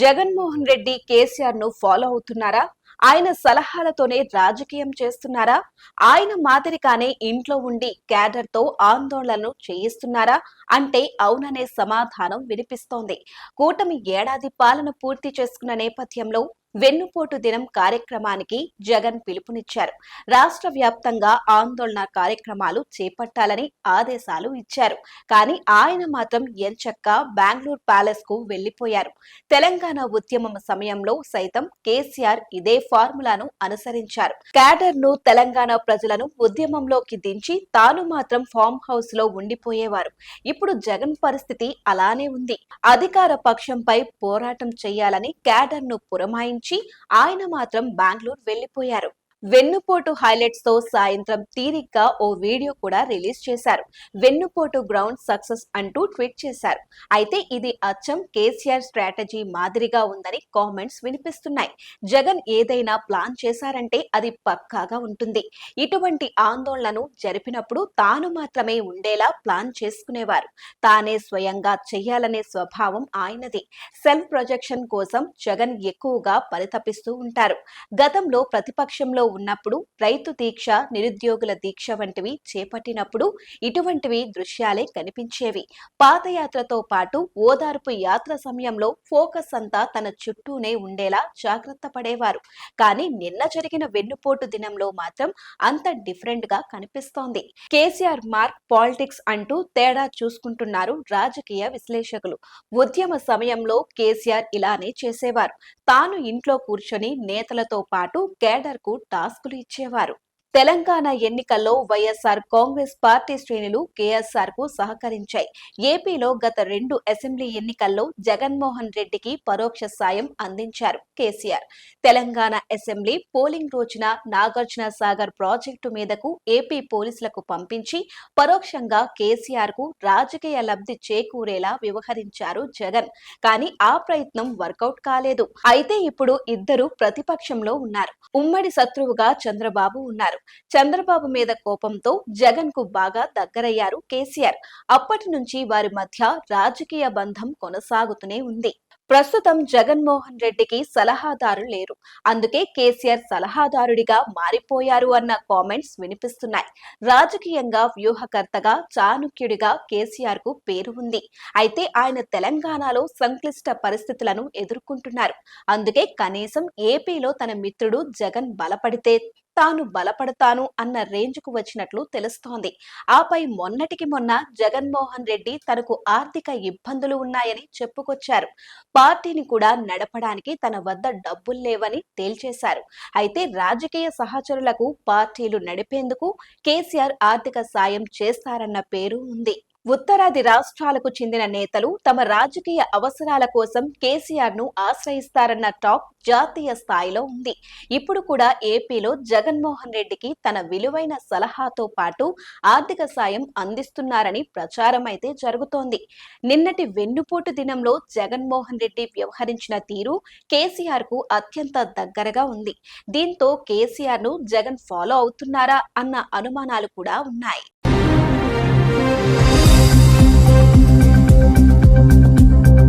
జగన్మోహన్ రెడ్డి కేసీఆర్ను ఫాలో అవుతున్నారా? ఆయన సలహాలతోనే రాజకీయం చేస్తున్నారా? ఆయన మాదిరిగానే ఇంట్లో ఉండి క్యాడర్తో ఆందోళనలు చేయిస్తున్నారా? అంటే అవుననే సమాధానం వినిపిస్తోంది. కూటమి ఏడాది పాలన పూర్తి చేసుకున్న నేపథ్యంలో వెన్నుపోటు దినం కార్యక్రమానికి జగన్ పిలుపునిచ్చారు. రాష్ట్ర వ్యాప్తంగా ఆందోళన కార్యక్రమాలు చేపట్టాలని ఆదేశాలు ఇచ్చారు. కానీ ఆయన మాత్రం ఎంచక్క బెంగళూరు ప్యాలెస్కు వెళ్ళిపోయారు తెలంగాణ ఉద్యమం సమయంలో సైతం కేసీఆర్ ఇదే ఫార్ములాను అనుసరించారు. క్యాడర్ను తెలంగాణ ప్రజలను ఉద్యమంలోకి దించి తాను మాత్రం ఫామ్ హౌస్లో ఉండిపోయేవారు. ఇప్పుడు జగన్ పరిస్థితి అలానే ఉంది. అధికార పక్షంపై పోరాటం చేయాలని క్యాడర్ను నుంచి ఆయన మాత్రం బెంగళూరు వెళ్ళిపోయారు వెన్నుపోటు హైలైట్స్తో సాయంత్రం తీరిగ్గా ఓ వీడియో కూడా రిలీజ్ చేశారు. వెన్నుపోటు గ్రౌండ్ సక్సెస్ అంటూ ట్వీట్ చేశారు. అయితే ఇది అచ్చం కేసీఆర్ స్ట్రాటజీ మాదిరిగా ఉందని కామెంట్స్ వినిపిస్తున్నాయి. జగన్ ఏదైనా ప్లాన్ చేశారంటే అది పక్కాగా ఉంటుంది. ఇటువంటి ఆందోళనను జరిపినప్పుడు తాను మాత్రమే ఉండేలా ప్లాన్ చేసుకునేవారు. తానే స్వయంగా చేయాలనే స్వభావం ఆయనది. సెల్ఫ్ ప్రొజెక్షన్ కోసం జగన్ ఎక్కువగా పరితపిస్తూ ఉంటారు. గతంలో ప్రతిపక్షంలో ఉన్నప్పుడు రైతు దీక్ష నిరుద్యోగుల దీక్ష వంటివి చేపట్టినప్పుడు ఇటువంటివి దృశ్యాలే కనిపించేవి. పాదయాత్రతో పాటు ఓదార్పు యాత్ర సమయంలో ఫోకస్ అంతా తన చుట్టూనే ఉండేలా జాగ్రత్త పడేవారు. కానీ నిన్న జరిగిన వెన్నుపోటు దినంలో మాత్రం అంత డిఫరెంట్గా కనిపిస్తోంది. కేసీఆర్ మార్క్ పాలిటిక్స్ అంటూ తేడా చూసుకుంటున్నారు రాజకీయ విశ్లేషకులు. ఉద్యమ సమయంలో కేసీఆర్ ఇలానే చేసేవారు. తాను ఇంట్లో కూర్చొని నేతలతో పాటు కేడర్కు టాస్కులు ఇచ్చేవారు. తెలంగాణ ఎన్నికల్లో వైఎస్ఆర్ కాంగ్రెస్ పార్టీ శ్రేణులు కేఎస్ఆర్కు సహకరించాయి. ఏపీలో గత రెండు అసెంబ్లీ ఎన్నికల్లో జగన్మోహన్ రెడ్డికి పరోక్ష సాయం అందించారు కేసీఆర్. తెలంగాణ అసెంబ్లీ పోలింగ్ రోజున నాగార్జున సాగర్ ప్రాజెక్టు మీదకు ఏపీ పోలీసులకు పంపించి పరోక్షంగా కేసీఆర్కు రాజకీయ లబ్ధి చేకూరేలా వ్యవహరించారు జగన్. కానీ ఆ ప్రయత్నం వర్కౌట్ కాలేదు. అయితే ఇప్పుడు ఇద్దరు ప్రతిపక్షంలో ఉన్నారు. ఉమ్మడి శత్రువుగా చంద్రబాబు ఉన్నారు. చంద్రబాబు మీద కోపంతో జగన్కు బాగా దగ్గరయ్యారు కేసీఆర్. అప్పటి నుంచి వారి మధ్య రాజకీయ బంధం కొనసాగుతూనే ఉంది. ప్రస్తుతం జగన్మోహన్ రెడ్డికి సలహాదారు లేరు. అందుకే కేసీఆర్ సలహాదారుడిగా మారిపోయారు అన్న కామెంట్స్ వినిపిస్తున్నాయి. రాజకీయంగా వ్యూహకర్తగా చాణుక్యుడిగా కేసీఆర్కు పేరు ఉంది. అయితే ఆయన తెలంగాణలో సంక్లిష్ట పరిస్థితులను ఎదుర్కొంటున్నారు. అందుకే కనీసం ఏపీలో తన మిత్రుడు జగన్ బలపడితే తాను బలపడతాను అన్న రేంజ్కు వచ్చినట్లు తెలుస్తోంది. ఆపై మొన్నటికి మొన్న జగన్మోహన్ రెడ్డి తనకు ఆర్థిక ఇబ్బందులు ఉన్నాయని చెప్పుకొచ్చారు. పార్టీని కూడా నడపడానికి తన వద్ద డబ్బులు లేవని తేల్చేశారు. అయితే రాజకీయ సహచరులకు పార్టీలు నడిపేందుకు కేసీఆర్ ఆర్థిక సాయం చేస్తారన్న పేరు ఉంది. ఉత్తరాది రాష్ట్రాలకు చెందిన నేతలు తమ రాజకీయ అవసరాల కోసం కేసీఆర్ను ఆశ్రయిస్తారన్న టాక్ జాతీయ స్థాయిలో ఉంది. ఇప్పుడు కూడా ఏపీలో జగన్మోహన్ రెడ్డికి తన విలువైన సలహాతో పాటు ఆర్థిక సాయం అందిస్తున్నారని ప్రచారం అయితే జరుగుతోంది. నిన్నటి వెన్నుపోటు దినంలో జగన్మోహన్ రెడ్డి వ్యవహరించిన తీరు కేసీఆర్కు అత్యంత దగ్గరగా ఉంది. దీంతో కేసీఆర్ను జగన్ ఫాలో అవుతున్నారా అన్న అనుమానాలు కూడా ఉన్నాయి. Thank you.